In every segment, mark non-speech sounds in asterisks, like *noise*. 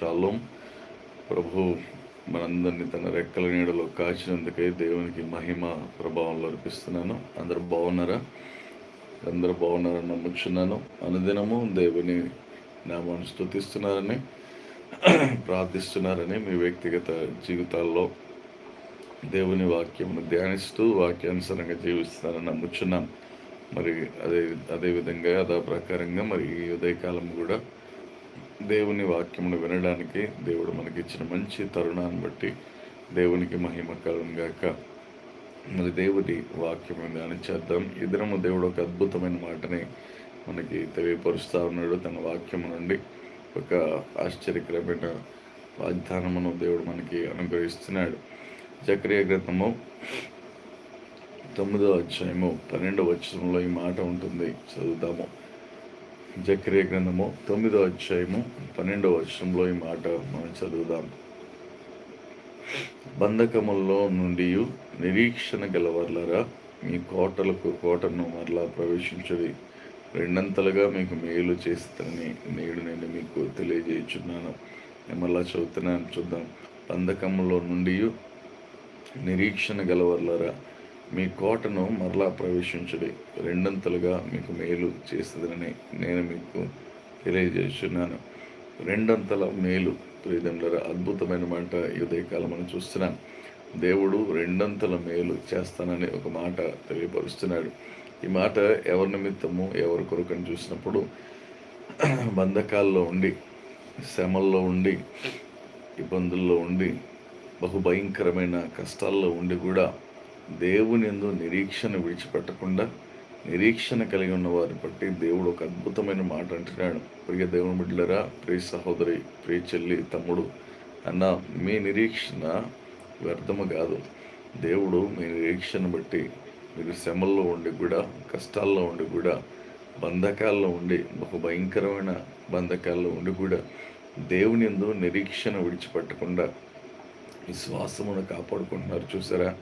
Shalom ప్రభు మనందరినీ తన రెక్కల నీడలో కాచినందుకై దేవునికి మహిమ ప్రభావంలో అర్పిస్తున్నాను. అందరూ బాగున్నారా? అందరు బాగున్నారని నమ్ముచున్నాను. అనుదినము దేవుని నామాన్ని స్థుతిస్తున్నారని ప్రార్థిస్తున్నారని మీ వ్యక్తిగత జీవితాల్లో దేవుని వాక్యమును ధ్యానిస్తూ వాక్యానుసారంగా జీవిస్తున్నారని నమ్ముచున్నాం మరి అదే అదేవిధంగా అదే ప్రకారంగా మరి ఈ ఉదయకాలం కూడా దేవుని వాక్యమును వినడానికి దేవుడు మనకి ఇచ్చిన మంచి తరుణాన్ని బట్టి దేవునికి మహిమ గాక. మరి దేవుడి వాక్యము ధ్యానించేద్దాం ఇద్దరము దేవుడు ఒక అద్భుతమైన మాటని మనకి తెలియపరుస్తూ ఉన్నాడు తన వాక్యము నుండి. ఒక ఆశ్చర్యకరమైన వాగ్దానమును దేవుడు మనకి అనుగ్రహిస్తున్నాడు. చక్రియ గ్రంథము తొమ్మిదో అధ్యాయము పన్నెండవ వచనంలో ఈ మాట ఉంటుంది. చదువుదాము. జక్రియ గ్రంథము తొమ్మిదో అధ్యాయము పన్నెండవ వర్షంలో ఈ మాట మనం చదువుదాం. బంధకముల్లో నుండి నిరీక్షణ గలవర్లరా మీ కోటలకు కోటను మరలా ప్రవేశించడి. రెండంతలుగా మీకు మేలు చేస్తానని నేడు నేను మీకు తెలియజేయుచున్నాను. మళ్ళా చదువుతున్నాను చూద్దాం. బంధకములో నుండి నిరీక్షణ గలవర్లరా మీ కోటను మరలా ప్రవేశించడి. రెండంతలుగా మీకు మేలు చేస్తుందని నేను మీకు తెలియజేస్తున్నాను. రెండంతల మేలు ప్రియదండ్రుల అద్భుతమైన మాట ఉదయకాలం మనం చూస్తున్నాం. దేవుడు రెండంతల మేలు చేస్తానని ఒక మాట తెలియపరుస్తున్నాడు. ఈ మాట ఎవరి నిమిత్తము ఎవరి కొరకని చూసినప్పుడు *clears throat* బంధకాల్లో ఉండి శ్రమల్లో ఉండి ఇబ్బందుల్లో ఉండి బహుభయంకరమైన కష్టాల్లో ఉండి కూడా దేవుని ఎందు నిరీక్షణ విడిచిపెట్టకుండా నిరీక్షణ కలిగి ఉన్న వారిని బట్టి దేవుడు ఒక అద్భుతమైన మాట అంటున్నాడు. ప్రియ దేవుని బిడ్డలరా ప్రియ సహోదరి ప్రియ చెల్లి తమ్ముడు అన్న మీ నిరీక్షణ వ్యర్థము కాదు. దేవుడు మీ నిరీక్షణ బట్టి మీరు శ్రమల్లో ఉండి కూడా కష్టాల్లో ఉండి కూడా బంధకాల్లో ఉండి బహు భయంకరమైన బంధకాల్లో ఉండి కూడా దేవుని ఎందు నిరీక్షణ విడిచిపెట్టకుండా విశ్వాసమును కాపాడుకుంటున్నారు. చూసారా?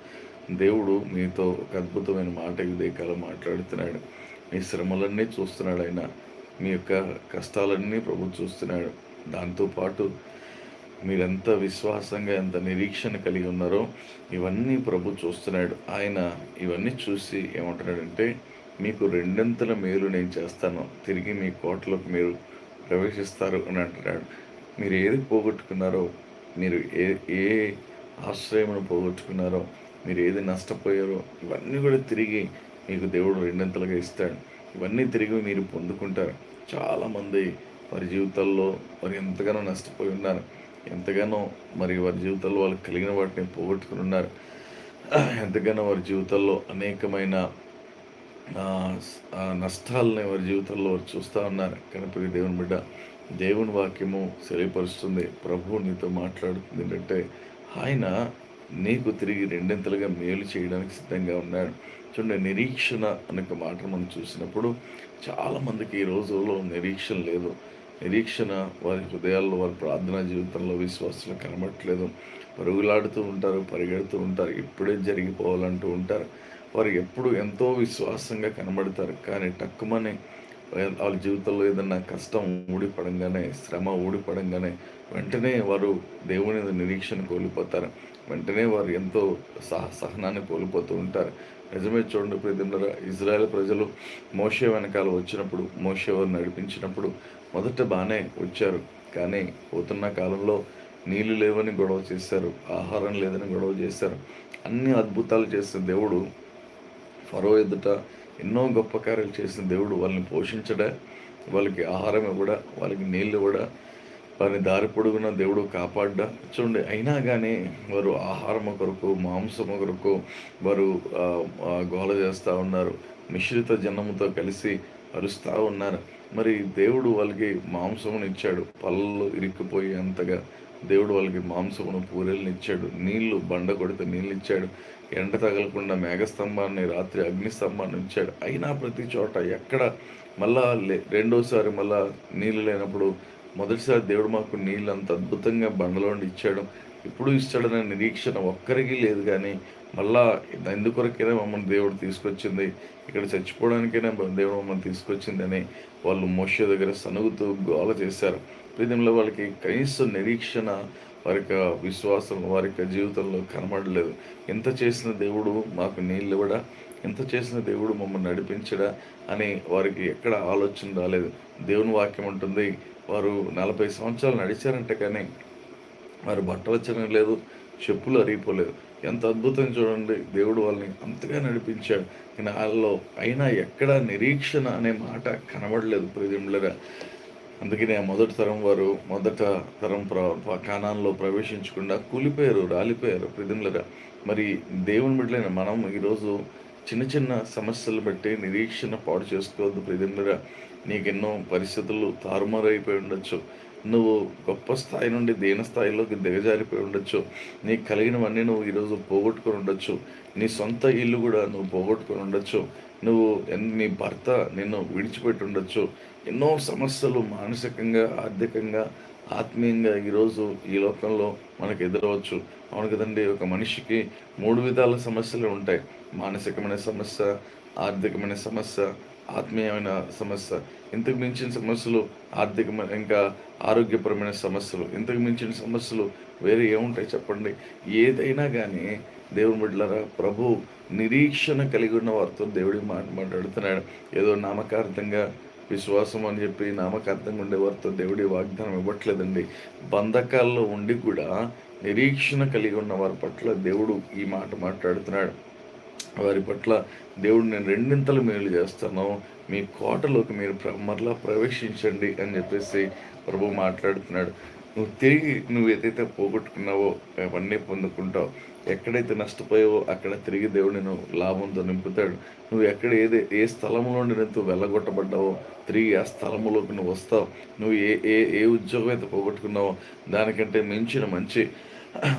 దేవుడు మీతో ఒక అద్భుతమైన మాట విదేకాలం మాట్లాడుతున్నాడు. మీ శ్రమలన్నీ చూస్తున్నాడు ఆయన. మీ యొక్క కష్టాలన్నీ ప్రభు చూస్తున్నాడు. దాంతోపాటు మీరెంత విశ్వాసంగా ఎంత నిరీక్షణ కలిగి ఉన్నారో ఇవన్నీ ప్రభు చూస్తున్నాడు. ఆయన ఇవన్నీ చూసి ఏమంటున్నాడంటే మీకు రెండంతల మేలు నేను చేస్తాను. తిరిగి మీ కోటలోకి మీరు ప్రవేశిస్తారు అని అంటున్నాడు. మీరు ఏది పోగొట్టుకున్నారో మీరు ఏ ఏ ఆశ్రయమును పోగొట్టుకున్నారో మీరు ఏది నష్టపోయారో ఇవన్నీ కూడా తిరిగి మీకు దేవుడు రెండంతలుగా ఇస్తాడు. ఇవన్నీ తిరిగి మీరు పొందుకుంటారు. చాలామంది వారి జీవితాల్లో వారు ఎంతగానో నష్టపోయి ఉన్నారు. ఎంతగానో మరి వారి జీవితాల్లో వాళ్ళు కలిగిన వాటిని పోగొట్టుకుని ఉన్నారు. ఎంతగానో వారి జీవితాల్లో అనేకమైన నష్టాలని వారి జీవితంలో వారు చూస్తూ ఉన్నారు. కనుక దేవుని బిడ్డ దేవుని వాక్యము తెలియపరుస్తుంది ప్రభువు నీతో మాట్లాడుతుంది ఏంటంటే ఆయన నీకు తిరిగి రెండింతలుగా మేలు చేయడానికి సిద్ధంగా ఉన్నాడు. చూడండి నిరీక్షణ అనే మాట మనం చూసినప్పుడు చాలామందికి ఈ రోజుల్లో నిరీక్షణ లేదు. నిరీక్షణ వారి హృదయాల్లో వారి ప్రార్థనా జీవితంలో విశ్వాసాలు కనబట్టలేదు పరుగులాడుతూ ఉంటారు పరిగెడుతూ ఉంటారు ఇప్పుడే జరిగిపోవాలంటూ ఉంటారు. వారు ఎప్పుడు ఎంతో విశ్వాసంగా కనబడతారు. కానీ టక్కుమని వాళ్ళ జీవితంలో ఏదన్నా కష్టం ఊడిపడంగానే శ్రమ ఊడిపడంగానే వెంటనే వారు దేవుని నిరీక్షణ కోల్పోతారు. వెంటనే వారు ఎంతో సహ సహనాన్ని కోల్పోతూ ఉంటారు. నిజమే చూడండి ప్రతిన్నర ఇజ్రాయెల్ ప్రజలు మోషే వెనకాల వచ్చినప్పుడు మోషే వారు నడిపించినప్పుడు మొదట బాగానే వచ్చారు. కానీ పోతున్న కాలంలో నీళ్ళు లేవని గొడవ చేశారు ఆహారం లేదని గొడవ చేశారు. అన్ని అద్భుతాలు చేసిన దేవుడు ఫరో ఎదుట ఎన్నో గొప్ప కార్యాలు చేసిన దేవుడు వాళ్ళని పోషించడా? వాళ్ళకి ఆహారం ఇవ్వడా? వాళ్ళకి నీళ్ళు ఇవ్వడా? వారిని దారి పొడుగున దేవుడు కాపాడ్డా. చూడండి అయినా కానీ వారు ఆహారం కొరకు మాంసము కొరకు వారు గోల చేస్తూ ఉన్నారు. మిశ్రిత జనముతో కలిసి అరుస్తూ ఉన్నారు. మరి దేవుడు వాళ్ళకి మాంసమును ఇచ్చాడు. పళ్ళు ఇరుక్కుపోయి అంతగా దేవుడు వాళ్ళకి మాంసమును పూరెల్ని ఇచ్చాడు. నీళ్ళు బండ కొడితే నీళ్ళు ఇచ్చాడు. ఎండ తగలకుండా మేఘస్తంభాన్ని రాత్రి అగ్నిస్తంభాన్ని ఇచ్చాడు అయినా ప్రతి చోట ఎక్కడ మళ్ళా రెండోసారి మళ్ళా నీళ్ళు లేనప్పుడు మొదటిసారి దేవుడు మాకు నీళ్ళు అంత అద్భుతంగా బండలో ఇచ్చాడు. ఇప్పుడు ఇస్తాడనే నిరీక్షణ ఒక్కరికి లేదు కానీ మళ్ళా ఎందుకొరకైనా మమ్మల్ని దేవుడు తీసుకొచ్చింది. ఇక్కడ చచ్చిపోవడానికైనా దేవుడు మమ్మల్ని తీసుకొచ్చిందని వాళ్ళు మోష దగ్గర సనుగుతూ గోల చేశారు. ప్రీతంలో వాళ్ళకి కనీసం నిరీక్షణ వారి యొక్క విశ్వాసం వారి యొక్క జీవితంలో కనబడలేదు. ఎంత చేసిన దేవుడు మాకు నీళ్ళు ఇవ్వడా? ఎంత చేసిన దేవుడు మమ్మల్ని నడిపించడా అని వారికి ఎక్కడ ఆలోచన రాలేదు. దేవుని వాక్యం ఉంటుంది వారు నలభై సంవత్సరాలు నడిచారంటే కానీ వారు బట్టలు చిన్న లేదు చెప్పులు అరిగిపోలేదు. ఎంత అద్భుతం చూడండి దేవుడు వాళ్ళని అంతగా నడిపించాడు. కానీ వాళ్ళలో అయినా ఎక్కడ నిరీక్షణ అనే మాట కనబడలేదు ప్రియులరా అందుకనే మొదటి తరం వారు మొదట తరం ప్ర కానాల్లో ప్రవేశించకుండా కూలిపోయారు రాలిపోయారు ప్రియులరా మరి దేవుని బిడ్డలైన మనం ఈరోజు చిన్న చిన్న సమస్యలు బట్టి నిరీక్షణ పాడు చేసుకోవద్దు ప్రియులరా నీకెన్నో పరిస్థితులు తారుమారైపోయి ఉండొచ్చు. నువ్వు గొప్ప స్థాయి నుండి దీన స్థాయిలోకి దిగజారిపోయి ఉండొచ్చు. నీకు కలిగినవన్నీ నువ్వు ఈరోజు పోగొట్టుకొని ఉండొచ్చు. నీ సొంత ఇల్లు కూడా నువ్వు పోగొట్టుకొని ఉండొచ్చు. నువ్వు నీ భర్త నిన్ను విడిచిపెట్టి ఉండొచ్చు. ఎన్నో సమస్యలు మానసికంగా ఆర్థికంగా ఆత్మీయంగా ఈరోజు ఈ లోకంలో మనకు ఎదురవచ్చు. అవును కదండి ఒక మనిషికి మూడు విధాల సమస్యలు ఉంటాయి. మానసికమైన సమస్య ఆర్థికమైన సమస్య ఆత్మీయమైన సమస్య. ఇంతకు మించిన సమస్యలు ఆర్థికమైన ఇంకా ఆరోగ్యపరమైన సమస్యలు. ఇంతకు మించిన సమస్యలు వేరే ఏముంటాయి చెప్పండి? ఏదైనా కానీ దేవుని బిడ్డలరా ప్రభు నిరీక్షణ కలిగి ఉన్న వారితో దేవుడి మాట మాట్లాడుతున్నాడు. ఏదో నామకార్థంగా విశ్వాసం అని చెప్పి నామకార్థంగా ఉండే వారితో దేవుడి వాగ్దానం ఇవ్వట్లేదండి. బంధకాల్లో ఉండి కూడా నిరీక్షణ కలిగి ఉన్న వారి పట్ల దేవుడు ఈ మాట మాట్లాడుతున్నాడు. వారి పట్ల దేవుడు నేను రెండింతలు మేలు చేస్తాను. మీ కోటలోకి మీరు మరలా ప్రవేశించండి అని చెప్పేసి ప్రభు మాట్లాడుతున్నాడు. నువ్వు తిరిగి నువ్వు ఏదైతే పోగొట్టుకున్నావో అవన్నీ పొందుకుంటావు ఎక్కడైతే నష్టపోయావో అక్కడ తిరిగి దేవుడు నేను లాభంతో నింపుతాడు. నువ్వు ఎక్కడ ఏదే ఏ స్థలంలో నువ్వు వెళ్ళగొట్టబడ్డావో తిరిగి ఆ స్థలములోకి నువ్వు వస్తావు. నువ్వు ఏ ఏ ఏ ఉద్యోగం అయితే పోగొట్టుకున్నావో దానికంటే మించిన మంచి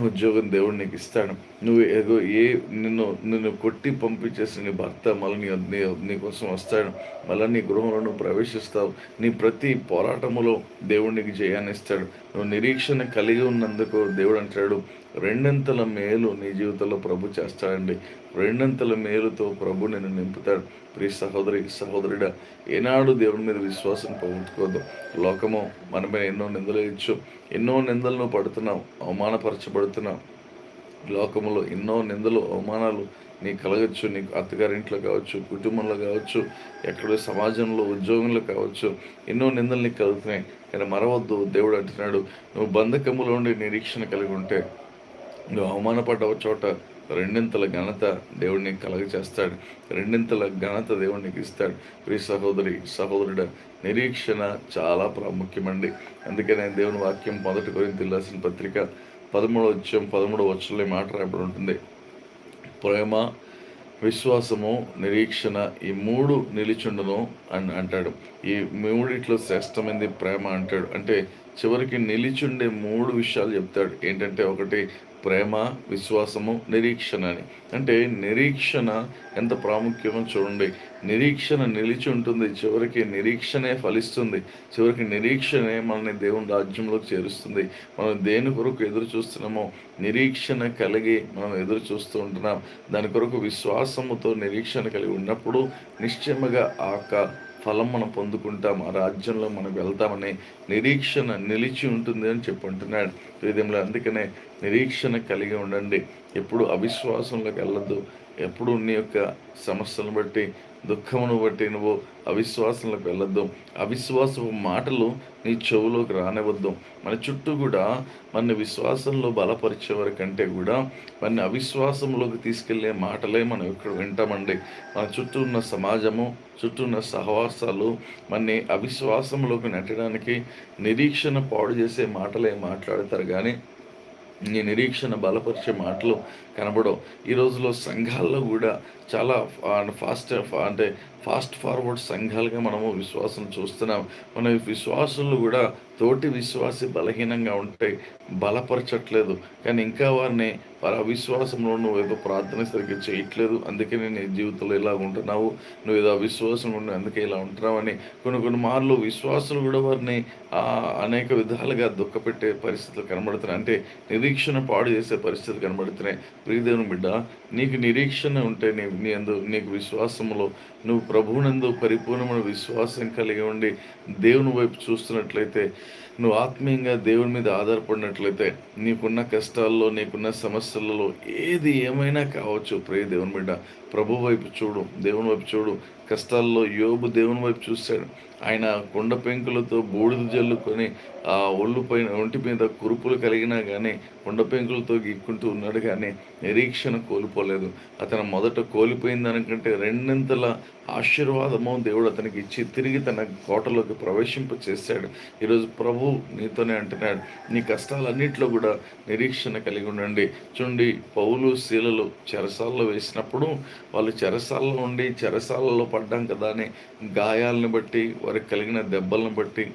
ఉద్యోగం దేవుడు నీకు ఇస్తాడు. నువ్వు ఏదో ఏ నిన్ను నిన్ను కొట్టి పంపించేసిన నీ భర్త మళ్ళీ నీ నీకోసం వస్తాడు. మళ్ళీ నీ గృహంలో నువ్వు ప్రవేశిస్తావు. నీ ప్రతి పోరాటములో దేవుడు నీకు జయాన్ని ఇస్తాడు. నువ్వు నిరీక్షణ కలిగి ఉన్నందుకు దేవుడు అంటాడు. రెండంతల మేలు నీ జీవితంలో ప్రభు చేస్తాడండి. రెండంతల మేలుతో ప్రభు నేను నింపుతాడు. ప్రియ సహోదరి సహోదరుడా ఏనాడు దేవుడి మీద విశ్వాసం పోగొట్టుకోవద్దు. లోకము మనమే ఎన్నో నిందలు ఇచ్చు ఎన్నో నిందలను పడుతున్నావు. అవమానపరచబడుతున్నావు. లోకములో ఎన్నో నిందలు అవమానాలు నీకు కలగచ్చు. నీకు అత్తగారింట్లో కావచ్చు కుటుంబంలో కావచ్చు ఎక్కడో సమాజంలో ఉద్యోగంలో కావచ్చు ఎన్నో నిందలు నీకు కలుగుతున్నాయి. కానీ మరవద్దు. దేవుడు అంటున్నాడు నువ్వు బంధకములో ఉండి నిరీక్షణ కలిగి ఉంటే నువ్వు అవమానపడ్డవ చోట రెండింతల ఘనత దేవుడిని కలగ చేస్తాడు రెండింతల ఘనత దేవుడికి ఇస్తాడు. ప్రియ సహోదరి సహోదరుడ నిరీక్షణ చాలా ప్రాముఖ్యమండి. అందుకనే దేవుని వాక్యం మొదటి గురించి తెలియాల్సిన పత్రిక పదమూడు వచ్చం పదమూడు వచ్చంలో మాట రాబడి ఉంటుంది. ప్రేమ విశ్వాసము నిరీక్షణ ఈ మూడు నిలిచుండను అని అంటాడు. ఈ మూడిట్లో శ్రేష్టమైంది ప్రేమ అంటాడు. అంటే చివరికి నిలిచుండే మూడు విషయాలు చెప్తాడు. ఏంటంటే ఒకటి ప్రేమ విశ్వాసము నిరీక్షణ అని. అంటే నిరీక్షణ ఎంత ప్రాముఖ్యమో చూడండి. నిరీక్షణ నిలిచి ఉంటుంది. చివరికి నిరీక్షణే ఫలిస్తుంది. చివరికి నిరీక్షణే మనల్ని దేవుని రాజ్యంలోకి చేరుస్తుంది. మనం దేని కొరకు ఎదురు చూస్తున్నామో నిరీక్షణ కలిగి మనం ఎదురు చూస్తూ ఉంటున్నాం. దాని కొరకు విశ్వాసముతో నిరీక్షణ కలిగి ఉన్నప్పుడు నిశ్చయముగా ఆ ఫలం మనం పొందుకుంటాం ఆ రాజ్యంలో మనం వెళ్తామనే నిరీక్షణ నిలిచి ఉంటుంది అని చెప్పుంటున్నాడు వేదంలో అందుకనే నిరీక్షణ కలిగి ఉండండి. ఎప్పుడు అవిశ్వాసంలోకి వెళ్ళద్దు. ఎప్పుడు నీ యొక్క సమస్యలను బట్టి దుఃఖమును బట్టి నువ్వు అవిశ్వాసంలోకి వెళ్ళొద్దు. అవిశ్వాసపు మాటలు నీ చెవులోకి రానివద్దు. మన చుట్టూ కూడా మన విశ్వాసంలో బలపరిచే కంటే కూడా మన అవిశ్వాసంలోకి తీసుకెళ్ళే మాటలే మనం ఇక్కడ వింటామండి. మన చుట్టూ ఉన్న సమాజము చుట్టూ ఉన్న సహవాసాలు మన అవిశ్వాసంలోకి నెట్టడానికి నిరీక్షణ పాడు చేసే మాటలే మాట్లాడతారు. కానీ నీ నిరీక్షణ బలపరిచే మాటలు కనబడవు. ఈ రోజులో సంఘాల్లో కూడా చాలా ఫాస్ట్ అంటే ఫాస్ట్ ఫార్వర్డ్ సంఘాలుగా మనము విశ్వాసం చూస్తున్నాం. మన విశ్వాసులు కూడా తోటి విశ్వాసి బలహీనంగా ఉంటాయి బలపరచట్లేదు. కానీ ఇంకా వారిని వారి అవిశ్వాసంలో నువ్వు ఏదో ప్రార్థన సరిగ్గా చేయట్లేదు. అందుకే నేను జీవితంలో ఇలా ఉంటున్నావు. నువ్వు ఏదో అవిశ్వాసం ఉండి అందుకే ఇలా ఉంటున్నావు అని కొన్ని కొన్ని మార్లు విశ్వాసులు కూడా వారిని అనేక విధాలుగా దుఃఖపెట్టే పరిస్థితులు కనబడుతున్నాయి. అంటే నిరీక్షణ పాడు చేసే పరిస్థితులు కనబడుతున్నాయి. ప్రియదేవుని బిడ్డ నీకు నిరీక్షణ ఉంటే నీ నీ అందు నీకు విశ్వాసములో నువ్వు ప్రభువునందు పరిపూర్ణమైన విశ్వాసం కలిగి ఉండి దేవుని వైపు చూస్తున్నట్లయితే నువ్వు ఆత్మీయంగా దేవుని మీద ఆధారపడినట్లయితే నీకున్న కష్టాల్లో నీకున్న సమస్యలలో ఏది ఏమైనా కావచ్చు. ప్రే దేవుని బిడ్డ ప్రభు వైపు చూడు దేవుని వైపు చూడు. కష్టాల్లో యోబు దేవుని వైపు చూశాడు ఆయన కొండ పెంకులతో బూడిద జల్లుకొని ఆ ఒళ్ళు పైన ఒంటి మీద కురుపులు కలిగినా కానీ కొండ పెంకులతో గీక్కుంటూ ఉన్నాడు కానీ నిరీక్షణ కోల్పోలేదు. అతను మొదట కోల్పోయిన దానికంటే రెండింతల ఆశీర్వాదము దేవుడు అతనికి ఇచ్చి తిరిగి తన కోటలోకి ప్రవేశింప చేశాడు. ఈరోజు ప్రభు నీతోనే అంటున్నాడు నీ కష్టాలన్నింటిలో కూడా నిరీక్షణ కలిగి ఉండండి. చూడండి పౌలు శీలలు చెరసాల్లో వేసినప్పుడు వాళ్ళు చెరసాలలో ఉండి చెరసాలలో పడ్డాం కదా అని గాయాలను బట్టి వారికి కలిగిన దెబ్బలను బట్టి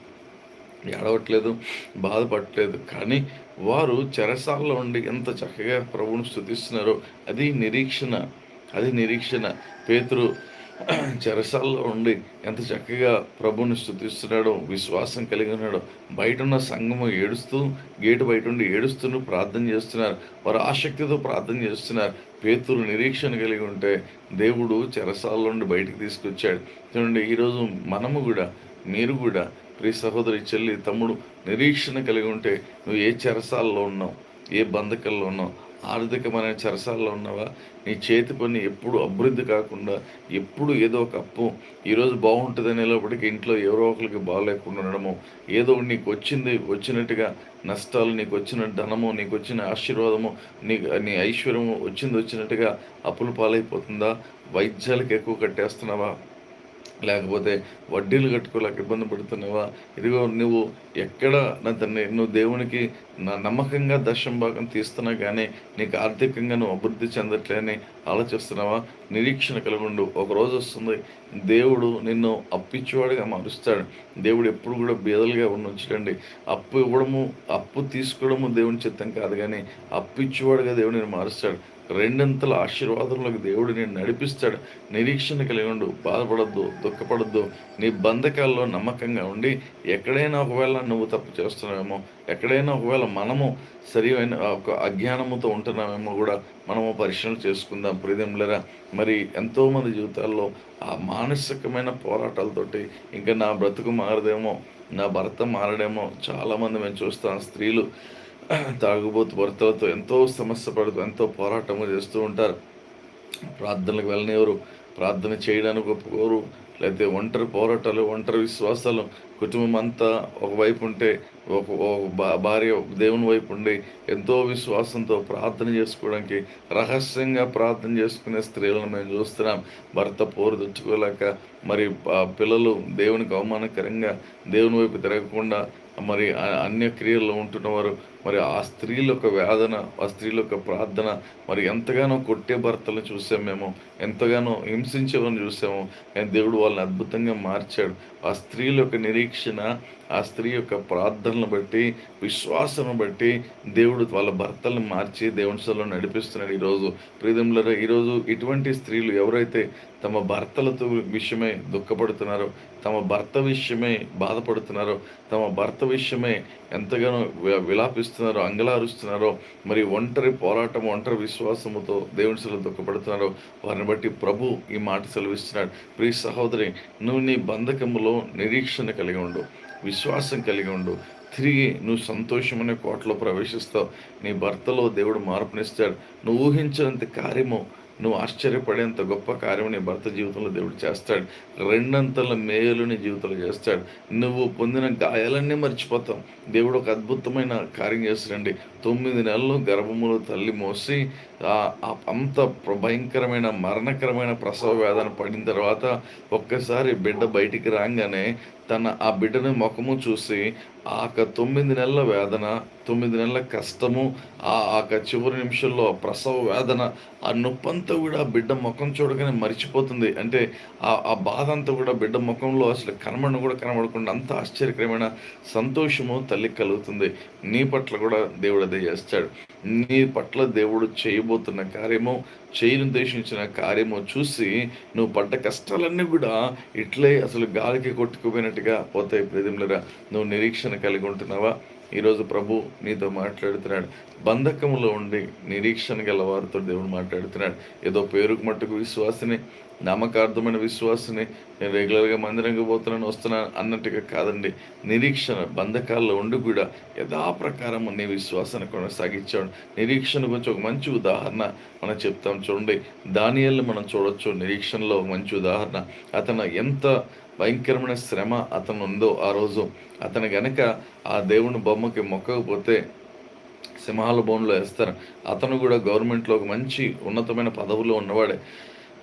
ఏడవట్లేదు బాధపడట్లేదు. కానీ వారు చెరసాల్లో ఉండి ఎంత చక్కగా ప్రభువును స్థుతిస్తున్నారో అది నిరీక్షణ అది నిరీక్షణ. పేతురు చెరసాల్లో ఉండి ఎంత చక్కగా ప్రభుని స్థుతిస్తున్నాడో విశ్వాసం కలిగి ఉన్నాడో బయట ఉన్న సంఘము ఏడుస్తూ గేటు బయట ఉండి ఏడుస్తూ ప్రార్థన చేస్తున్నారు. వారు ఆసక్తితో ప్రార్థన చేస్తున్నారు. పేతురు నిరీక్షణ కలిగి ఉంటే దేవుడు చెరసాల నుండి బయటికి తీసుకొచ్చాడు. చూడండి ఈరోజు మనము కూడా మీరు కూడా ప్రియ సహోదరి చెల్లి తమ్ముడు నిరీక్షణ కలిగి ఉంటే నువ్వు ఏ చెరసాల్లో ఉన్నావు? ఏ బంధకాల్లో ఉన్నావు? ఆర్థికమైన చెరసాల్లో ఉన్నావా? నీ చేతి పని ఎప్పుడు అభివృద్ధి కాకుండా ఎప్పుడు ఏదో ఒక అప్పు. ఈరోజు బాగుంటుంది అనేటప్పటికీ ఇంట్లో ఎవరో ఒకరికి బాగాలేకుండా ఉండడము. ఏదో నీకు వచ్చింది వచ్చినట్టుగా నష్టాలు నీకు వచ్చిన ధనము నీకు వచ్చిన ఆశీర్వాదము నీ నీ ఐశ్వర్యము వచ్చింది వచ్చినట్టుగా అప్పులు పాలైపోతుందా? వైద్యాలకు ఎక్కువ కట్టేస్తున్నావా? లేకపోతే వడ్డీలు కట్టుకోలేక ఇబ్బంది పడుతున్నావా? ఇదిగో నువ్వు ఎక్కడ నా నువ్వు దేవునికి నమ్మకంగా దర్శనం భాగం తీస్తున్నా కానీ నీకు ఆర్థికంగా నువ్వు అభివృద్ధి చెందట్లేని ఆలోచిస్తున్నావా? నిరీక్షణ కలుగుండు. ఒక రోజు వస్తుంది దేవుడు నిన్ను అప్పిచ్చేవాడిగా మారుస్తాడు. దేవుడు ఎప్పుడు కూడా బీదలుగా ఉంచడండి. అప్పు ఇవ్వడము అప్పు తీసుకోవడము దేవుని చిత్తం కాదు కానీ అప్పిచ్చేవాడుగా దేవుడిని మారుస్తాడు. రెండంతల ఆశీర్వాదంలోకి దేవుడు నేను నడిపిస్తాడు. నిరీక్షణ కలిగి ఉండు బాధపడద్దు దుఃఖపడద్దు. నీ బంధకాల్లో నమ్మకంగా ఉండి ఎక్కడైనా ఒకవేళ నువ్వు తప్పు చేస్తున్నావేమో ఎక్కడైనా ఒకవేళ మనము సరియైన ఒక అజ్ఞానముతో ఉంటున్నామేమో కూడా మనము పరిశీలన చేసుకుందాం. ప్రియంలరా మరి ఎంతోమంది జీవితాల్లో ఆ మానసికమైన పోరాటాలతోటి ఇంకా నా బ్రతుకు మారదేమో నా భర్త మారడేమో చాలామంది మేము చూస్తాం. స్త్రీలు తాగుబోతు భర్తలతో ఎంతో సమస్య పడుతూ ఎంతో పోరాటము చేస్తూ ఉంటారు. ప్రార్థనలకు వెళ్ళనివ్వరు ప్రార్థన చేయడానికి ఒప్పుకోరు లేకపోతే ఒంటరి పోరాటాలు ఒంటరి విశ్వాసాలు కుటుంబం అంతా ఒకవైపు ఉంటే ఒక భార్య దేవుని వైపు ఉండి ఎంతో విశ్వాసంతో ప్రార్థన చేసుకోవడానికి రహస్యంగా ప్రార్థన చేసుకునే స్త్రీలను మేము చూస్తున్నాం. భర్త పోరు తెచ్చుకోలేక మరి పిల్లలు దేవునికి అవమానకరంగా దేవుని వైపు తిరగకుండా మరి అన్య క్రియల్లో ఉంటున్నవారు మరి ఆ స్త్రీల యొక్క వేదన ఆ స్త్రీల యొక్క ప్రార్థన మరి ఎంతగానో కొట్టే భర్తలు చూసాం మేము ఎంతగానో హింసించేవారిని చూసాము. దేవుడు వాళ్ళని అద్భుతంగా మార్చాడు. ఆ స్త్రీల యొక్క నిరీక్షణ ఆ స్త్రీ యొక్క ప్రార్థనలు బట్టి విశ్వాసం బట్టి దేవుడు వాళ్ళ భర్తలను మార్చి దేవుని సలో నడిపిస్తున్నాడు ఈరోజు. ప్రీతంలో ఈరోజు ఇటువంటి స్త్రీలు ఎవరైతే తమ భర్తలతో విషయమై దుఃఖపడుతున్నారో తమ భర్త విషయమే బాధపడుతున్నారో తమ భర్త విషయమై ఎంతగానో విలాపిస్తున్నారో అంగలారుస్తున్నారో మరి ఒంటరి పోరాటం ఒంటరి విశ్వాసముతో దేవుని సెలవు దుఃఖపడుతున్నారో వారిని బట్టి ప్రభు ఈ మాట సెలవిస్తున్నాడు. ప్రియ సహోదరి నువ్వు నీ బంధకములో నిరీక్షణ కలిగి ఉండు విశ్వాసం కలిగి ఉండు. తిరిగి నువ్వు సంతోషం అనే కోటలో ప్రవేశిస్తావు. నీ భర్తలో దేవుడు మార్పునిస్తాడు. నువ్వు ఊహించినంత కార్యము నువ్వు ఆశ్చర్యపడేంత గొప్ప కార్యం నీ భర్త జీవితంలో దేవుడు చేస్తాడు. రెండంతల మేలు నీ జీవితంలో చేస్తాడు. నువ్వు పొందిన గాయాలన్నీ మర్చిపోతావు. దేవుడు ఒక అద్భుతమైన కార్యం చేస్తాడండి తొమ్మిది నెలలు గర్భములు తల్లి మోసి అంత భయంకరమైన మరణకరమైన ప్రసవ వేదన పడిన తర్వాత ఒక్కసారి బిడ్డ బయటికి రాగానే తన ఆ బిడ్డని ముఖము చూసి ఆ తొమ్మిది నెలల వేదన తొమ్మిది నెలల కష్టము ఆ ఆక చివరి నిమిషంలో ప్రసవ వేదన ఆ నొప్పంతా కూడా బిడ్డ ముఖం చూడగానే మరిచిపోతుంది. అంటే ఆ ఆ బాధ అంతా కూడా బిడ్డ ముఖంలో అసలు కనబడిన కూడా కనబడకుండా అంత ఆశ్చర్యకరమైన సంతోషము తల్లి కలుగుతుంది. నీ పట్ల కూడా దేవుడు అదే చేస్తాడు. నీ పట్ల దేవుడు చేయబోతున్న కార్యము చేయనుద్దేశించిన కార్యము చూసి నువ్వు పడ్డ కష్టాలన్నీ కూడా ఇట్లే అసలు గాలికి కొట్టుకుపోయినట్టుగా పోతాయి ప్రతిమలరా నువ్వు నిరీక్షణ కలిగి ఉంటున్నావా? ఈరోజు ప్రభు నీతో మాట్లాడుతున్నాడు. బంధకములో ఉండి నిరీక్షణ గల వారితో దేవుడు మాట్లాడుతున్నాడు. ఏదో పేరుకు మట్టుకు విశ్వాసని నామకార్థమైన విశ్వాసని నేను రెగ్యులర్గా మందిరంగా పోతున్నాను వస్తున్నాను అన్నట్టుగా కాదండి. నిరీక్షణ బంధకాల్లో ఉండి కూడా యథాప్రకారం నీ విశ్వాసాన్ని కొనసాగించాడు. నిరీక్షణ గురించి ఒక మంచి ఉదాహరణ మనం చెప్తాం చూడండి. దానియల్ని మనం చూడొచ్చు. నిరీక్షణలో మంచి ఉదాహరణ. అతను ఎంత భయంకరమైన శ్రమ అతను ఉందో ఆ రోజు. అతను గనక ఆ దేవుని బొమ్మకి మొక్కకపోతే సింహాల బోన్లో వేస్తారు. అతను కూడా గవర్నమెంట్లో ఒక మంచి ఉన్నతమైన పదవిలో ఉన్నవాడే.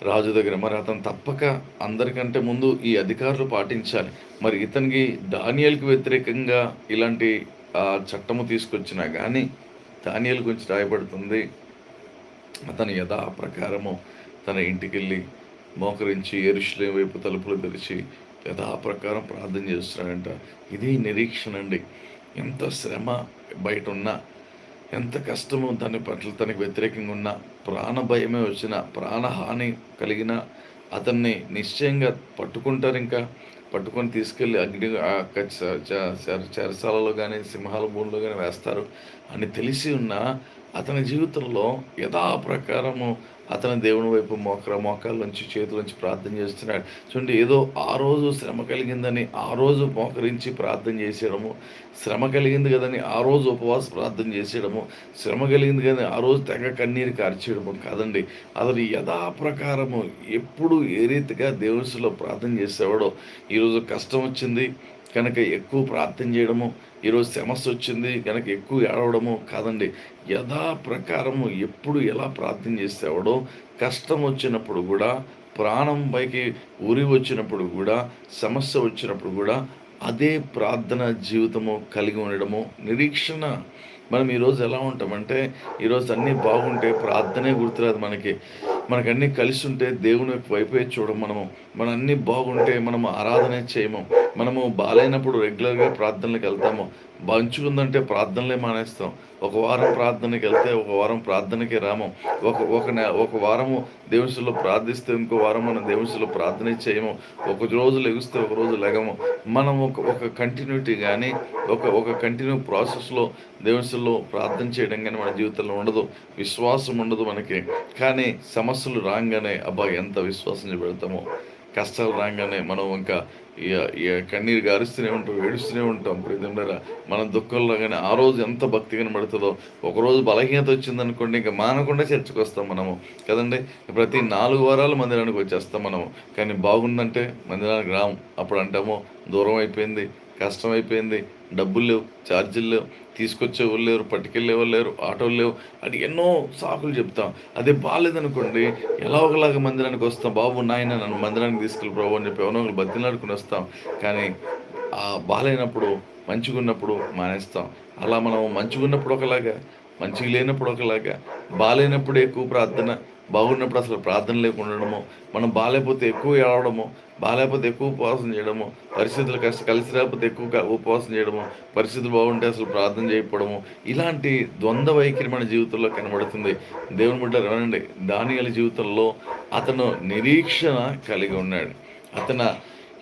రాజు దగ్గర మరి అతను తప్పక అందరికంటే ముందు ఈ అధికారులు పాటించాలి. మరి ఇతనికి డానియల్కి వ్యతిరేకంగా ఇలాంటి ఆ, చట్టము తీసుకొచ్చినా కానీ డానియల్ గురించి రాయబడుతుంది. అతను యథా ప్రకారము తన ఇంటికి వెళ్ళి మోకరించి ఎరుషులేం వైపు తలుపులు తెరిచి యథా ప్రకారం ప్రార్థన చేస్తున్నాడంట. ఇది నిరీక్షణ అండి. ఎంత శ్రమ బయట ఉన్నా ఎంత కష్టము దాని పట్ల తనకు వ్యతిరేకంగా ఉన్న ప్రాణ భయమే వచ్చిన ప్రాణహాని కలిగిన అతన్ని నిశ్చయంగా పట్టుకుంటారు ఇంకా. పట్టుకొని తీసుకెళ్ళి అగ్ని చెరసాలలో కానీ సింహాల భూమిలో కానీ వేస్తారు. అని తెలిసి ఉన్న అతని జీవితంలో యథాప్రకారము అతని దేవుని వైపు మోకర మోకాల నుంచి చేతుల నుంచి ప్రార్థన చేస్తున్నాడు. చూడండి ఏదో ఆ రోజు శ్రమ కలిగిందని ఆ రోజు మోకరించి ప్రార్థన చేసేయడము శ్రమ కలిగింది కదని ఆ రోజు ఉపవాస ప్రార్థన చేసేయడము శ్రమ కలిగింది కదని ఆ రోజు తెగ కన్నీరు కార్చేయడము కాదండి. అతను యథాప్రకారము ఎప్పుడు ఏ రీతిగా దేవునిలో ప్రార్థన చేసేవాడో ఈరోజు కష్టం వచ్చింది కనుక ఎక్కువ ప్రార్థన చేయడము ఈరోజు సమస్య వచ్చింది కనుక ఎక్కువ ఏడవడము కాదండి. యథా ప్రకారము ఎప్పుడు ఎలా ప్రార్థన చేసేవాడో కష్టం వచ్చినప్పుడు కూడా ప్రాణం పైకి ఉరి వచ్చినప్పుడు కూడా సమస్య వచ్చినప్పుడు కూడా అదే ప్రార్థన జీవితము కలిగి ఉండడము నిరీక్షణ. మనం ఈరోజు ఎలా ఉంటామంటే ఈరోజు అన్నీ బాగుంటే ప్రార్థనే గుర్తురాదు మనకి. మనకన్నీ కలిసి ఉంటే దేవుని వైపే చూడం మనము. మన అన్ని బాగుంటే మనము ఆరాధన చేయము. మనము బాగాలేనప్పుడు రెగ్యులర్గా ప్రార్థనలకు వెళ్తాము. పంచుకుందంటే ప్రార్థనలే మానేస్తాం. ఒక వారం ప్రార్థనకి వెళ్తే ఒక వారం ప్రార్థనకి రాము. ఒక ఒక నె- ఒక వారము దేవునిలో ప్రార్థిస్తే ఇంకో వారం మనం దేవునిలో ప్రార్థన చేయము. ఒక రోజు లెగిస్తే ఒక రోజు లెగము. మనం ఒక ఒక కంటిన్యూటీ కానీ ఒక ఒక కంటిన్యూ ప్రాసెస్లో దేవునిలో ప్రార్థన చేయడం కానీ మన జీవితంలో ఉండదు. విశ్వాసం ఉండదు మనకి. కానీ సమస్యలు రాగానే అబ్బా ఎంత విశ్వాసం పెడతామో కష్టాలు రాగానే మనం ఇంకా ఇక- ఇక కన్నీరు గారుస్తూనే ఉంటాం ఏడుస్తూనే ఉంటాం. ప్రియమైన మన దుఃఖంలో కానీ ఆ రోజు ఎంత భక్తి కనబడుతుందో ఒకరోజు బలహీనత వచ్చిందనుకోండి ఇంకా మానకుండా చర్చకు వస్తాం మనము. కదండి? ప్రతి నాలుగు వారాలు మందిరానికి వచ్చేస్తాం మనము. కానీ బాగుందంటే మందిరానికి రాము. అప్పుడు అంటాము దూరం అయిపోయింది కష్టం అయిపోయింది డబ్బులు లేవు ఛార్జీలు లేవు. తీసుకొచ్చే వాళ్ళు లేరు పట్టుకెళ్ళే వాళ్ళు లేరు ఆటోలు లేవు. అది ఎన్నో సాకులు చెప్తాం. అదే బాగాలేదనుకోండి ఎలా ఒకలాగా మందిరానికి వస్తాం. బాబు నాయన నన్ను మందిరానికి తీసుకెళ్ళి ప్రభు అని చెప్పి ఎవరో ఒకరు బతిలాడుకుని వస్తాం. కానీ ఆ బాగాలేనప్పుడు మంచిగా ఉన్నప్పుడు మానేస్తాం. అలా మనం మంచిగా ఉన్నప్పుడు ఒకలాగా మంచిగా లేనప్పుడు ఒకలాగా బాగాలేనప్పుడు ఎక్కువ ప్రార్థన బాగున్నప్పుడు అసలు ప్రార్థన లేకుండా ఉండడము మనం బాగాలేకపోతే ఎక్కువ ఏడవడము బాగాలేకపోతే ఎక్కువ ఉపవాసం చేయడము పరిస్థితులు కష్ట కలిసి రాకపోతే ఎక్కువ ఉపవాసం చేయడము పరిస్థితులు బాగుంటే అసలు ప్రార్థన చేయకపోవడము ఇలాంటి ద్వంద్వ వైఖరి మన జీవితంలో కనబడుతుంది. దేవుని బిడ్డ వినండి దానియల జీవితంలో అతను నిరీక్షణ కలిగి ఉన్నాడు. అతను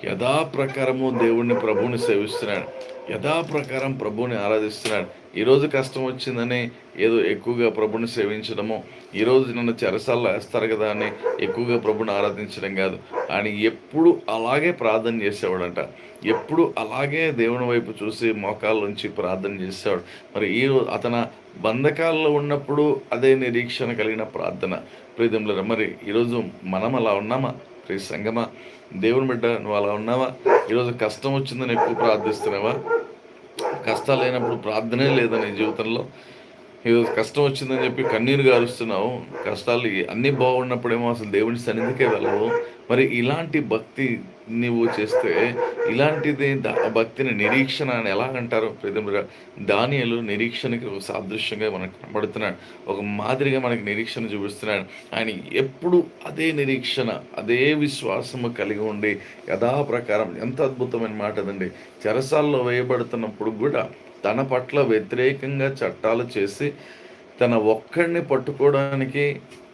యథాప్రకారము దేవుణ్ణి ప్రభువుని సేవిస్తున్నాడు. యథాప్రకారం ప్రభువుని ఆరాధిస్తున్నాడు. ఈరోజు కష్టం వచ్చిందని ఏదో ఎక్కువగా ప్రభుని సేవించడము. ఈరోజు నన్ను చెరసాల్లో వేస్తారు కదా అని ఎక్కువగా ప్రభుని ఆరాధించడం కాదు. ఆయన ఎప్పుడు అలాగే ప్రార్థన చేసేవాడంట. ఎప్పుడు అలాగే దేవుని వైపు చూసి మోకాళ్ళ నుంచి ప్రార్థన చేసేవాడు. మరి ఈ అతను బంధకాల్లో ఉన్నప్పుడు అదే నిరీక్షణ కలిగిన ప్రార్థన. ప్రీతంలో మరి ఈరోజు మనం అలా ఉన్నామా? ప్రియ సంగమా దేవుని బిడ్డ నువ్వు అలా ఉన్నావా? ఈరోజు కష్టం వచ్చిందని ఎక్కువ ప్రార్థిస్తున్నావా? కష్టాలు లేనప్పుడు ప్రార్థనే లేదని నీ జీవితంలో. ఈరోజు కష్టం వచ్చిందని చెప్పి కన్నీరు గారుస్తున్నావు. కష్టాలు అన్నీ బాగున్నప్పుడేమో అసలు దేవుని సన్నిధికే వెళ్ళవు. మరి ఇలాంటి భక్తి నువ్వు చేస్తే ఇలాంటిది భక్తిని నిరీక్షణ అని ఎలా అంటారు? దానియలు నిరీక్షణకి ఒక సాదృశ్యంగా మనకు కనబడుతున్నాడు. ఒక మాదిరిగా మనకి నిరీక్షణ చూపిస్తున్నాడు. ఆయన ఎప్పుడు అదే నిరీక్షణ అదే విశ్వాసము కలిగి ఉండి యథాప్రకారం ఎంత అద్భుతమైన మాట అదండి. చెరసాల్లో వేయబడుతున్నప్పుడు కూడా తన పట్ల వ్యతిరేకంగా చట్టాలు చేసి తన ఒక్కడిని పట్టుకోవడానికి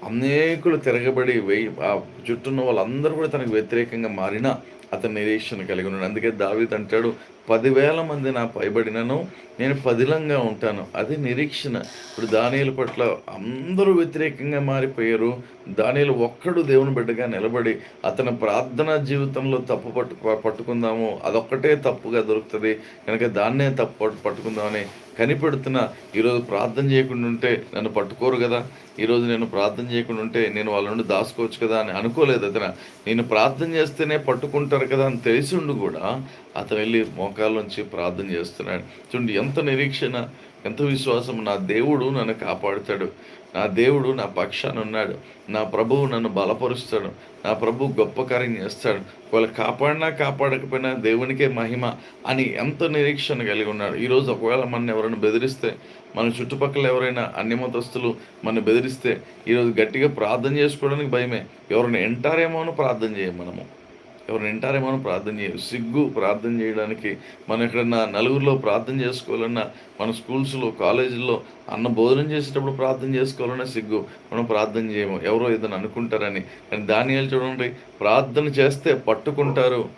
అనేకులు తిరగబడి వెయ్యి ఆ జుట్టున్న వాళ్ళందరూ కూడా తనకు వ్యతిరేకంగా మారినా అతను నిరీక్షణ కలిగి ఉన్నాడు. అందుకే దావీద్ అంటాడు పదివేల మంది నా పైబడినను నేను పదిలంగా ఉంటాను. అది నిరీక్షణ. ఇప్పుడు దానిల పట్ల అందరూ వ్యతిరేకంగా మారిపోయారు. దానిలు ఒక్కడు దేవుని బిడ్డగా నిలబడి అతని ప్రార్థన జీవితంలో తప్పు పట్టు పట్టుకుందాము. అదొక్కటే తప్పుగా దొరుకుతుంది. కనుక దాన్నే తప్పు పట్టు- పట్టుకుందామని కనిపెడుతున్న ఈరోజు ప్రార్థన చేయకుండా ఉంటే నన్ను పట్టుకోరు కదా. ఈరోజు నేను ప్రార్థన చేయకుండా ఉంటే నేను వాళ్ళ నుండి దాచుకోవచ్చు కదా అని అనుకోలేదు అతను. నేను ప్రార్థన చేస్తేనే పట్టుకుంటారు కదా అని తెలిసి ఉండి కూడా అతను వెళ్ళి మోకాల నుంచి ప్రార్థన చేస్తున్నాడు. చూడండి ఎంత నిరీక్షణ ఎంత విశ్వాసం నా దేవుడు నన్ను కాపాడుతాడు. నా దేవుడు నా పక్షాన ఉన్నాడు. నా ప్రభువు నన్ను బలపరుస్తాడు. నా ప్రభు గొప్ప కార్యం చేస్తాడు. ఒకవేళ కాపాడినా కాపాడకపోయినా దేవునికే మహిమ అని ఎంత నిరీక్షణ కలిగి ఉన్నాడు. ఈరోజు ఒకవేళ మన ఎవరైనా బెదిరిస్తే మన చుట్టుపక్కల ఎవరైనా అన్ని మతస్థులు మన బెదిరిస్తే ఈరోజు గట్టిగా ప్రార్థన చేసుకోవడానికి భయమే. ఎవరైనా ఎంటారేమో అని ప్రార్థన చేయం మనము. ఎవరు వింటారేమో ప్రార్థన చేయం సిగ్గు ప్రార్థన చేయడానికి మనం ఎక్కడన్నా నలుగురిలో ప్రార్థన చేసుకోవాలన్నా మన స్కూల్స్లో కాలేజీల్లో అన్న భోజనం చేసేటప్పుడు ప్రార్థన చేసుకోవాలన్నా సిగ్గు. మనం ప్రార్థన చేయము. ఎవరో ఏదైనా అనుకుంటారని. కానీ దానియాలు చూడండి ప్రార్థన చేస్తే పట్టుకుంటారు.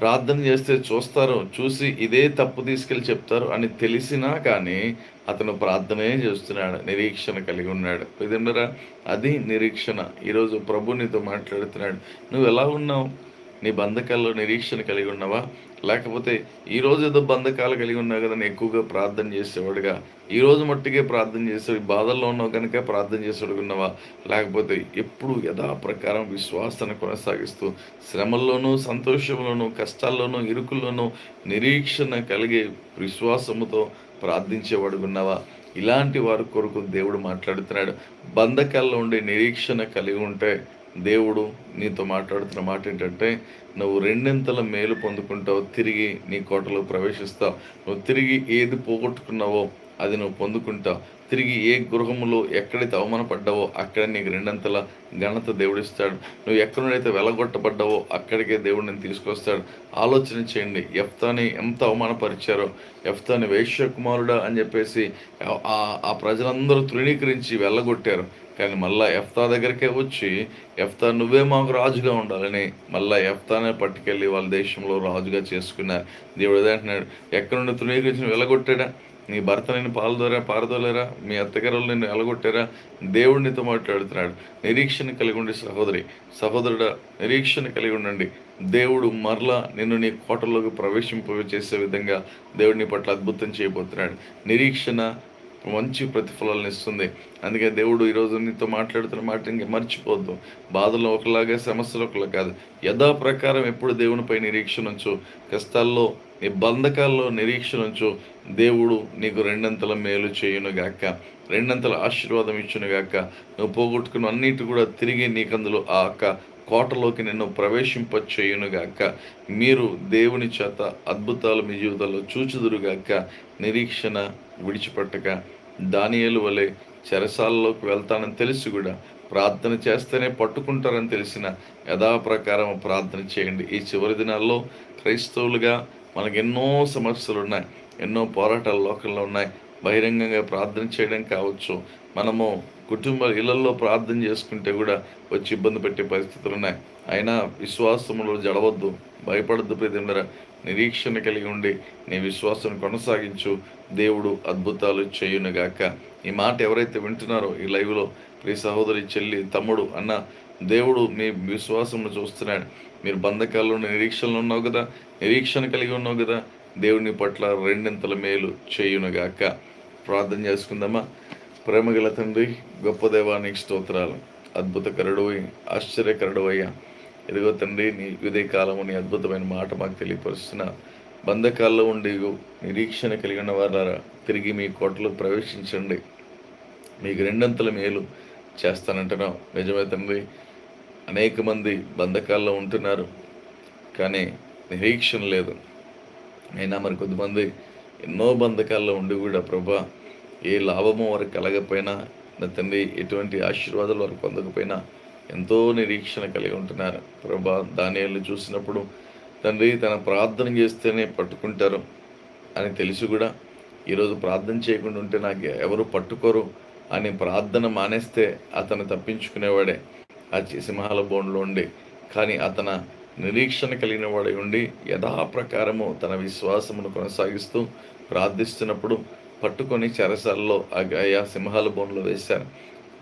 ప్రార్థన చేస్తే చూస్తారు. చూసి ఇదే తప్పు తీసుకెళ్ళి చెప్తారు అని తెలిసినా కానీ అతను ప్రార్థనే చేస్తున్నాడు. నిరీక్షణ కలిగి ఉన్నాడు. ఇదేంటరా అది నిరీక్షణ. ఈరోజు ప్రభు నీతో మాట్లాడుతున్నాడు. నువ్వు ఎలా ఉన్నావు? నీ బంధకాల్లో నిరీక్షణ కలిగి ఉన్నావా? లేకపోతే ఈ రోజు ఏదో బంధకాలు కలిగి ఉన్నావు కదా నేను ఎక్కువగా ప్రార్థన చేసేవాడుగా? ఈ రోజు ప్రార్థన చేసే బాధల్లో ఉన్నావు కనుక ప్రార్థన చేసేవాడు లేకపోతే ఎప్పుడు యథాప్రకారం విశ్వాసాన్ని కొనసాగిస్తూ శ్రమల్లోనూ సంతోషంలోనూ కష్టాల్లోనూ ఇరుకుల్లోనూ నిరీక్షణ కలిగే విశ్వాసముతో ప్రార్థించేవాడుకున్నావా ఇలాంటి వారి కొరకు దేవుడు మాట్లాడుతున్నాడు. బంధకాల్లో ఉండే నిరీక్షణ కలిగి ఉంటే దేవుడు నీతో మాట్లాడుతున్న మాట ఏంటంటే నువ్వు రెండింతల మేలు పొందుకుంటావు తిరిగి నీ కోటలో ప్రవేశిస్తావు. నువ్వు తిరిగి ఏది పోగొట్టుకున్నావో అది నువ్వు పొందుకుంటావు. తిరిగి ఏ గృహములో ఎక్కడైతే అవమానపడ్డావో అక్కడ నీకు రెండంతల ఘనత దేవుడిస్తాడు. నువ్వు ఎక్కడైతే వెలగొట్టబడ్డావో అక్కడికే దేవుడు నేను తీసుకొస్తాడు. ఆలోచన చేయండి. ఎఫ్తాని ఎంత అవమానపరిచారో ఎఫ్తాని వైశ్య కుమారుడా అని చెప్పేసి ఆ ప్రజలందరూ తృణీకరించి వెళ్ళగొట్టారు కానీ మళ్ళా ఎఫ్తా దగ్గరికే వచ్చి ఎఫ్తా నువ్వే మాకు రాజుగా ఉండాలని మళ్ళా ఎఫ్తానే పట్టుకెళ్ళి వాళ్ళ దేశంలో రాజుగా చేసుకున్నారు దేవుడు అంటున్నాడు. ఎక్కడ నుండి తృణీకరించి వెళ్ళగొట్టాడా? నీ భర్త నేను పాలదోరా పారదోలేరా మీ అత్తగారు నిన్ను ఎలగొట్టారా దేవుడు నీతో మాట్లాడుతున్నాడు. నిరీక్షణ కలిగి ఉండి సహోదరి సహోదరుడ నిరీక్షణ కలిగి ఉండండి. దేవుడు మరలా నిన్ను నీ కోటలోకి ప్రవేశింప చేసే విధంగా దేవుడు నీ పట్ల అద్భుతం చేయబోతున్నాడు. నిరీక్షణ మంచి ప్రతిఫలాలను ఇస్తుంది. అందుకే దేవుడు ఈరోజు నీతో మాట్లాడుతున్న మాట ఇంక మర్చిపోద్దు. బాధలు ఒకలాగా సమస్యలు ఒకలా కాదు. యథాప్రకారం ఎప్పుడు దేవునిపై నిరీక్షణ ఉంచు కష్టాల్లో నీ బంధకాల్లో నిరీక్షణ ఉంచు దేవుడు నీకు రెండంతల మేలు చేయునుగాక. రెండంతల ఆశీర్వాదం ఇచ్చునుగాక. నువ్వు పోగొట్టుకున్న అన్నిటి కూడా తిరిగి నీకందులో ఆ అక్క కోటలోకి నిన్ను ప్రవేశింప చేయునుగాక మీరు దేవుని చేత అద్భుతాలు మీ జీవితంలో చూచుదురుగాక. నిరీక్షణ విడిచిపెట్టక. దానియేలు వలె చెరసాలలోకి వెళ్తానని తెలిసి కూడా. ప్రార్థన చేస్తేనే పట్టుకుంటారని తెలిసిన యథాప్రకారం ప్రార్థన చేయండి. ఈ చివరి దినాల్లో క్రైస్తవులుగా మనకు ఎన్నో సమస్యలు ఉన్నాయి ఎన్నో పోరాటాలు లోకంలో ఉన్నాయి. బహిరంగంగా ప్రార్థన చేయడం కావచ్చు. మనము కుటుంబ ఇళ్ళలో ప్రార్థన చేసుకుంటే కూడా వచ్చి ఇబ్బంది పెట్టే పరిస్థితులు ఉన్నాయి. అయినా విశ్వాసములో జడవద్దు భయపడద్దు ప్రతిమర నిరీక్షణ కలిగి ఉండి నీ విశ్వాసం కొనసాగించు. దేవుడు అద్భుతాలు చేయునుగాక. ఈ మాట ఎవరైతే వింటున్నారో ఈ లైవ్లో ప్రియ సహోదరి చెల్లి తమ్ముడు అన్న దేవుడు మీ విశ్వాసమును చూస్తున్నాడు. మీరు బంధకాల్లో నిరీక్షణలో ఉన్నావు కదా నిరీక్షణ కలిగి ఉన్నావు కదా. దేవుని పట్ల రెండింతల మేలు చేయునుగాక. ప్రార్థన చేసుకుందామా? ప్రేమగల తండ్రి గొప్ప దేవానికి స్తోత్రాలు. అద్భుతకరుడు ఆశ్చర్యకరుడు అయ్యా ఇదిగో తండ్రి నీ ఇదే కాలము నీ అద్భుతమైన మాట మాకు తెలియపరుస్తున్న బంధకాల్లో ఉండి నిరీక్షణ కలిగిన వారారా తిరిగి మీ కోటలో ప్రవేశించండి. మీకు రెండంతల మేలు చేస్తానంటున్నావు నిజమే తండ్రి అనేక మంది బంధకాల్లో ఉంటున్నారు కానీ నిరీక్షణ లేదు. అయినా మరి కొంతమంది ఎన్నో బంధకాల్లో ఉండి కూడా ప్రభా ఏ లాభము వారికి కలగకపోయినా నా తండ్రి ఎటువంటి ఆశీర్వాదాలు వారు పొందకపోయినా ఎంతో నిరీక్షణ కలిగి ఉంటున్నారు. ప్రభా దానియాలను చూసినప్పుడు తండ్రి తన ప్రార్థన చేస్తేనే పట్టుకుంటారు అని తెలిసి కూడా ఈరోజు ప్రార్థన చేయకుండా ఉంటే నాకు ఎవరు పట్టుకోరు అని ప్రార్థన మానేస్తే అతను తప్పించుకునేవాడే ఆ సింహాల బోన్లో ఉండి. కానీ అతన నిరీక్షణ కలిగిన వాడై ఉండి యథాప్రకారము తన విశ్వాసమును కొనసాగిస్తూ ప్రార్థిస్తున్నప్పుడు పట్టుకొని చెరసాలలో అయా సింహాల బోన్లో వేశారు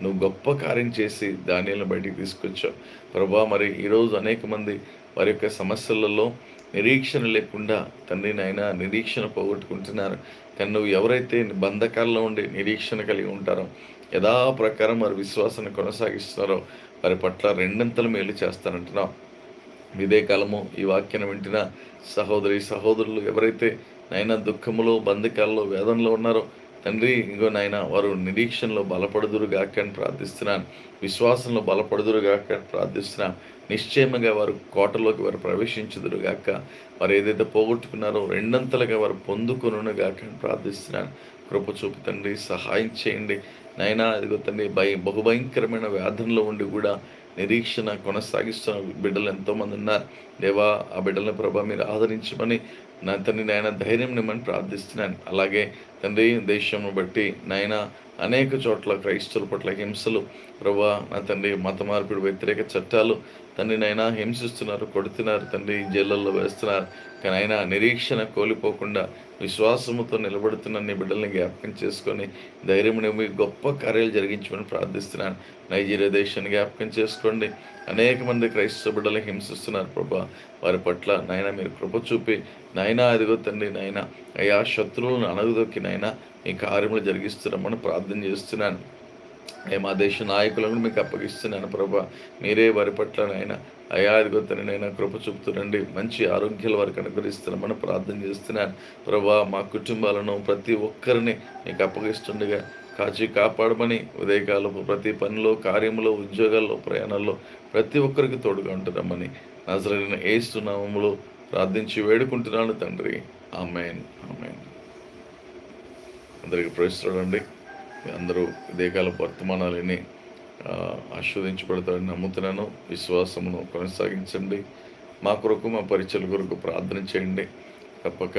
నువ్వు గొప్ప కార్యం చేసి ధాన్యాలను బయటికి తీసుకొచ్చావు. ప్రభా మరి ఈరోజు అనేక మంది వారి యొక్క సమస్యలలో నిరీక్షణ లేకుండా తండ్రి నాయన నిరీక్షణ పోగొట్టుకుంటున్నారు. కానీ నువ్వు ఎవరైతే బంధకాల్లో ఉండి నిరీక్షణ కలిగి ఉంటారో యథా ప్రకారం వారి విశ్వాసాన్ని కొనసాగిస్తున్నారో వారి పట్ల రెండంతలు మేలు చేస్తానంటున్నావు. ఇదే కాలము ఈ వాక్యాన్ని వింటున్న సహోదరి సహోదరులు ఎవరైతే నైనా దుఃఖములో బంధకాల్లో వేదనలో ఉన్నారో. తండ్రి ఇంకో నాయన వారు నిరీక్షణలో బలపడుదురుగాక అని ప్రార్థిస్తున్నాను. విశ్వాసంలో బలపడుదురుగాక అని ప్రార్థిస్తున్నాను. నిశ్చయముగా వారు కోటలోకి వారు ప్రవేశించుదురుగాక. వారు ఏదైతే పోగొట్టుకున్నారో రెండంతలుగా వారు పొందుకొనుగాక అని ప్రార్థిస్తున్నాను. కృప చూపు తండ్రి సహాయం చేయండి. నైనా ఇదిగో తండ్రి భయ బహుభయంకరమైన వ్యాధుల్లో ఉండి కూడా నిరీక్షణ కొనసాగిస్తున్న బిడ్డలు ఎంతోమంది ఉన్నారు. దేవా ఆ బిడ్డల ప్రభా మీరు ఆదరించమని నా తండ్రి నాయన ధైర్యం నిమ్మని ప్రార్థిస్తున్నాను. అలాగే తండ్రి దేశంను బట్టి నాయన అనేక చోట్ల క్రైస్తవుల పట్ల హింసలు ప్రభా నా తండ్రి మత మార్పిడి వ్యతిరేక చట్టాలు తండ్రి నైనా హింసిస్తున్నారు కొడుతున్నారు తండ్రి జైళ్ళల్లో వేస్తున్నారు. కానీ అయినా నిరీక్షణ కోల్పోకుండా విశ్వాసముతో నిలబడుతున్న నీ బిడ్డల్ని జ్ఞాపకం చేసుకొని ధైర్యం మీ గొప్ప కార్యాలు జరిగించమని ప్రార్థిస్తున్నాను. నైజీరియా దేశాన్ని జ్ఞాపకం చేసుకోండి. అనేక మంది క్రైస్తవ బిడ్డలు హింసిస్తున్నారు ప్రభా. వారి పట్ల నాయన మీరు కృప చూపి నాయనా అదిగో తండ్రి నాయన అయా శత్రువులను అనగదొక్కి నాయన మీ కార్యములు జరిగిస్తున్నామని ప్రార్థన చేస్తున్నాను. మా దేశ నాయకులను మీకు అప్పగిస్తున్నాను ప్రభా. మీరే వారి పట్ల నాయన అయా కృప చూపుతునండి మంచి ఆరోగ్యాలు వారికి అనుగ్రహిస్తున్నామని ప్రార్థన చేస్తున్నాను. ప్రభా మా కుటుంబాలను ప్రతి ఒక్కరిని మీకు అప్పగిస్తుండగా కాచి కాపాడమని ఉదయకాలపు ప్రతి పనిలో కార్యంలో ఉద్యోగాల్లో ప్రయాణాల్లో ప్రతి ఒక్కరికి తోడుగా ఉంటున్నామని నజరైన ఏస్తున్నామములో ప్రార్థించి వేడుకుంటున్నాను తండ్రి. ఆమెన్. ఆమెన్. అందరికి ప్రవేశించండి అందరూ దేకాల వర్తమానాలని ఆస్వాదించబడతారని నమ్ముతున్నాను. విశ్వాసమును కొనసాగించండి. మా కొరకు మా పరిచయల కొరకు ప్రార్థన చేయండి. తప్పక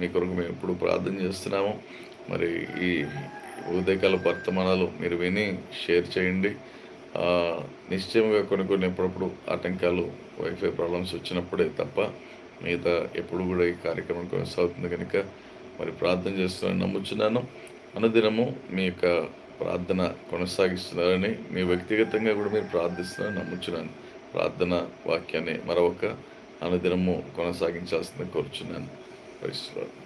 మీ కొరకు మేము ఎప్పుడు ప్రార్థన చేస్తున్నాము. మరి ఈ ఉదయకాల వర్తమానాలు మీరు విని షేర్ చేయండి. నిశ్చయంగా కొన్ని కొన్ని ఎప్పుడప్పుడు ఆటంకాలు వైఫై ప్రాబ్లమ్స్ వచ్చినప్పుడే తప్ప మిగతా ఎప్పుడు కూడా ఈ కార్యక్రమం కొనసాగుతుంది కనుక మరి ప్రార్థన చేస్తున్నాను నమ్ముచున్నాను. అనుదినము మీ యొక్క ప్రార్థన కొనసాగిస్తున్నారని మీ వ్యక్తిగతంగా కూడా మీరు ప్రార్థిస్తున్నారని నమ్ముచున్నాను. ప్రార్థన వాక్యాన్ని మరొక అనుదినము కొనసాగించాల్సిందని కోరుచున్నాను. పరిస్థితులు